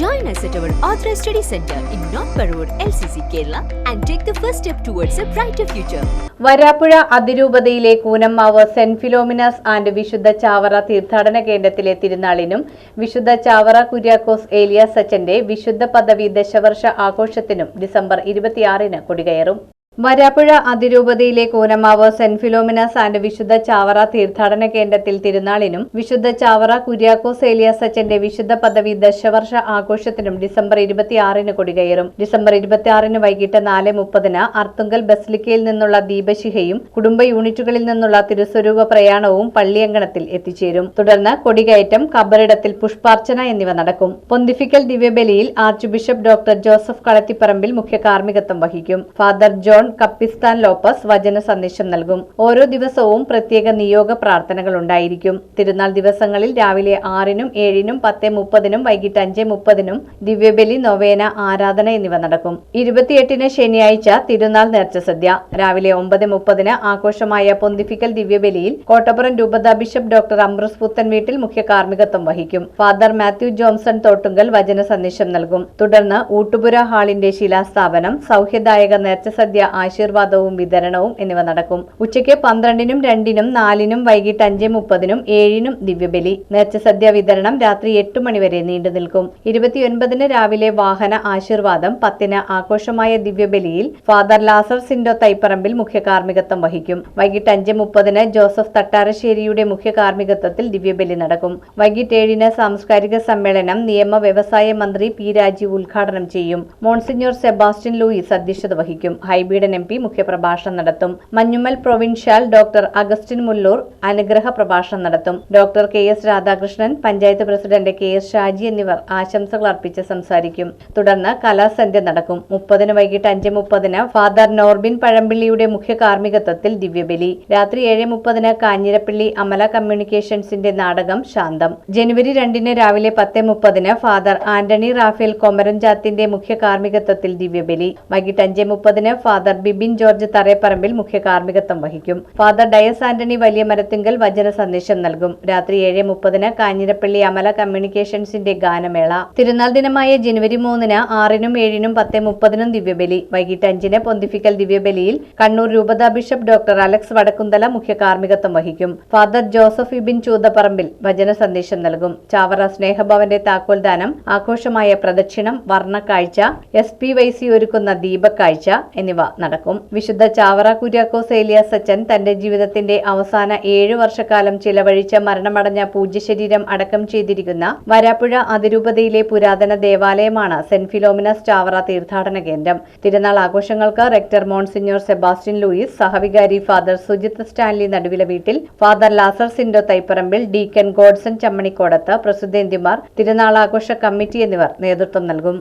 Join us at our Authorized Study Center in North Parur, LCC, Kerala, and take the first step towards a brighter future. Varapuzha അതിരൂപതയിലെ Koonammavu saint Philomena's and വിശുദ്ധ ചാവറ തീർത്ഥാടന കേന്ദ്രത്തിലെ തിരുനാളിനും വിശുദ്ധ ചാവറ കുര്യാക്കോസ് ഏലിയ സച്ചന്റെ വിശുദ്ധ പദവി ദശവർഷ ആഘോഷത്തിനും December ഇരുപത്തിയാറിന് കൊടികയറും വരാപ്പുഴ അതിരൂപതയിലെ കൂനമാവ് സെന്റ് ഫിലോമിനസ് ആൻഡ് വിശുദ്ധ ചാവറ തീർത്ഥാടന കേന്ദ്രത്തിൽ തിരുനാളിനും വിശുദ്ധ ചാവറ കുര്യാക്കോസ് ഏലിയാസ് അച്ഛന്റെ വിശുദ്ധ പദവി ദശവർഷ ആഘോഷത്തിനും ഡിസംബർ ഇരുപത്തിയാറിന് കൊടികയറും. ഡിസംബർ ഇരുപത്തിയാറിന് വൈകിട്ട് നാല് മുപ്പതിന് അർത്തുങ്കൽ ബസ്ലിക്കയിൽ നിന്നുള്ള ദീപശിഖയും കുടുംബ യൂണിറ്റുകളിൽ നിന്നുള്ള തിരുസ്വരൂപ പ്രയാണവും പള്ളിയങ്കണത്തിൽ എത്തിച്ചേരും. തുടർന്ന് കൊടികയറ്റം കബറിടത്തിൽ പുഷ്പാർച്ചന എന്നിവ നടക്കും. പൊന്തിഫിക്കൽ ദിവ്യബലിയിൽ archbishop doctor Joseph Kalathiparambil മുഖ്യ കാർമ്മികത്വം വഹിക്കും. ഫാദർ ജോൺ കപ്പിസ്ഥാൻ ലോപ്പസ് വചന സന്ദേശം നൽകും. ഓരോ ദിവസവും പ്രത്യേക നിയോഗ പ്രാർത്ഥനകൾ ഉണ്ടായിരിക്കും. തിരുനാൾ ദിവസങ്ങളിൽ രാവിലെ ആറിനും ഏഴിനും പത്ത് മുപ്പതിനും വൈകിട്ട് അഞ്ച് മുപ്പതിനും ദിവ്യബലി നൊവേന ആരാധന എന്നിവ നടക്കും. ഇരുപത്തിയെട്ടിന് ശനിയാഴ്ച തിരുനാൾ നേർച്ച സദ്യ രാവിലെ ഒമ്പത് മുപ്പതിന് ആഘോഷമായ പൊന്തിഫിക്കൽ ദിവ്യബലിയിൽ കോട്ടപ്പുറം രൂപത ബിഷപ്പ് ഡോക്ടർ അംബ്രസ് പുത്തൻ വീട്ടിൽ മുഖ്യ കാർമ്മികത്വം വഹിക്കും. ഫാദർ മാത്യു ജോൺസൺ തോട്ടുങ്കൽ വചന സന്ദേശം നൽകും. തുടർന്ന് ഊട്ടുപുര ഹാളിന്റെ ശിലാസ്ഥാപനം സൗഹൃദായക നേർച്ച സദ്യ ആശീർവാദവും വിതരണവും എന്നിവ നടക്കും. ഉച്ചയ്ക്ക് പന്ത്രണ്ടിനും രണ്ടിനും നാലിനും വൈകിട്ട് അഞ്ച് മുപ്പതിനും ഏഴിനും ദിവ്യബലി. നേർച്ച സദ്യ വിതരണം രാത്രി എട്ട് മണിവരെ നീണ്ടു നിൽക്കും. ഇരുപത്തിയൊൻപതിന് രാവിലെ വാഹന ആശീർവാദം പത്തിന് ആഘോഷമായ ദിവ്യബലിയിൽ ഫാദർ ലാസർ സിൻഡോ തൈപ്പറമ്പിൽ മുഖ്യ കാർമ്മികത്വം വഹിക്കും. വൈകിട്ട് അഞ്ച് മുപ്പതിന് ജോസഫ് തട്ടാരശ്ശേരിയുടെ മുഖ്യ കാർമ്മികത്വത്തിൽ ദിവ്യബലി നടക്കും. വൈകിട്ട് ഏഴിന് സാംസ്കാരിക സമ്മേളനം നിയമ വ്യവസായ മന്ത്രി പി രാജീവ് ഉദ്ഘാടനം ചെയ്യും. മോൺസിഞ്ഞോർ സെബാസ്റ്റ്യൻ ലൂയിസ് അധ്യക്ഷത വഹിക്കും. ഹൈബീഡൻ എം പി മുഖ്യപ്രഭാഷണം നടത്തും. Manjummel provincial doctor Augustine Mullur അനുഗ്രഹ പ്രഭാഷണം നടത്തും. Doctor K S Radhakrishnan panchayat president K S Shaji എന്നിവർ ആശംസകൾ അർപ്പിച്ച് സംസാരിക്കും. തുടർന്ന് കലാസന്ധ്യ നടക്കും. മുപ്പതിന് വൈകിട്ട് അഞ്ച് മുപ്പതിന് ഫാദർ നോർബിൻ പഴമ്പിള്ളിയുടെ മുഖ്യ കാർമ്മികത്വത്തിൽ ദിവ്യബലി. രാത്രി ഏഴ് മുപ്പതിന് കാഞ്ഞിരപ്പള്ളി അമല കമ്മ്യൂണിക്കേഷൻസിന്റെ നാടകം ശാന്തം. ജനുവരി രണ്ടിന് രാവിലെ പത്ത് മുപ്പതിന് ഫാദർ ആന്റണി റാഫേൽ കൊമരഞ്ചാത്തിന്റെ മുഖ്യ കാർമ്മികത്വത്തിൽ ദിവ്യബലി. വൈകിട്ട് അഞ്ച് മുപ്പതിന് ഫാദർ ബിബിൻ ജോർജ് തറേപ്പറമ്പിൽ മുഖ്യ കാർമ്മികത്വം വഹിക്കും. ഫാദർ ഡയസ് ആന്റണി വലിയ മരത്തിങ്കൽ വചന സന്ദേശം നൽകും. രാത്രി ഏഴ് മുപ്പതിന് കാഞ്ഞിരപ്പള്ളി അമല കമ്മ്യൂണിക്കേഷൻസിന്റെ ഗാനമേള. തിരുനാൾ ദിനമായ ജനുവരി മൂന്നിന് ആറിനും ഏഴിനും പത്ത് മുപ്പതിനും ദിവ്യബലി. വൈകിട്ട് അഞ്ചിന് പൊന്തിഫിക്കൽ ദിവ്യബലിയിൽ കണ്ണൂർ രൂപതാ ബിഷപ്പ് ഡോക്ടർ അലക്സ് വടക്കുന്തല മുഖ്യ കാർമ്മികത്വം വഹിക്കും. ഫാദർ ജോസഫ് ഇബിൻ ചൂതപ്പറമ്പിൽ വചന സന്ദേശം നൽകും. ചാവറ സ്നേഹഭവന്റെ താക്കോൽദാനം ആഘോഷമായ പ്രദക്ഷിണം വർണക്കാഴ്ച എസ് പി വൈ സി ഒരുക്കുന്ന ദീപക്കാഴ്ച എന്നിവ നടക്കും. വിശുദ്ധ ചാവറ കുര്യാക്കോസ് ഏലിയാസ് സച്ചൻ തന്റെ ജീവിതത്തിന്റെ അവസാന ഏഴു വർഷക്കാലം ചിലവഴിച്ച മരണമടഞ്ഞ പൂജ്യശരീരം അടക്കം ചെയ്തിരിക്കുന്ന വരാപ്പുഴ അതിരൂപതയിലെ പുരാതന ദേവാലയമാണ് സെന്റ് ഫിലോമിനസ് ചാവറ തീർത്ഥാടന കേന്ദ്രം. തിരുനാൾ ആഘോഷങ്ങൾക്ക് റെക്ടർ മോൺസിഞ്ഞോർ സെബാസ്റ്റ്യൻ ലൂയിസ് സഹവികാരി ഫാദർ സുജിത് സ്റ്റാൻലി നടുവിലെ വീട്ടിൽ father Lazar Sindo Thaiparambil deacon Godson Chammanikodath പ്രസിദ്ധേന്തിമാർ തിരുനാളാഘോഷ കമ്മിറ്റി എന്നിവർ നേതൃത്വം നൽകും.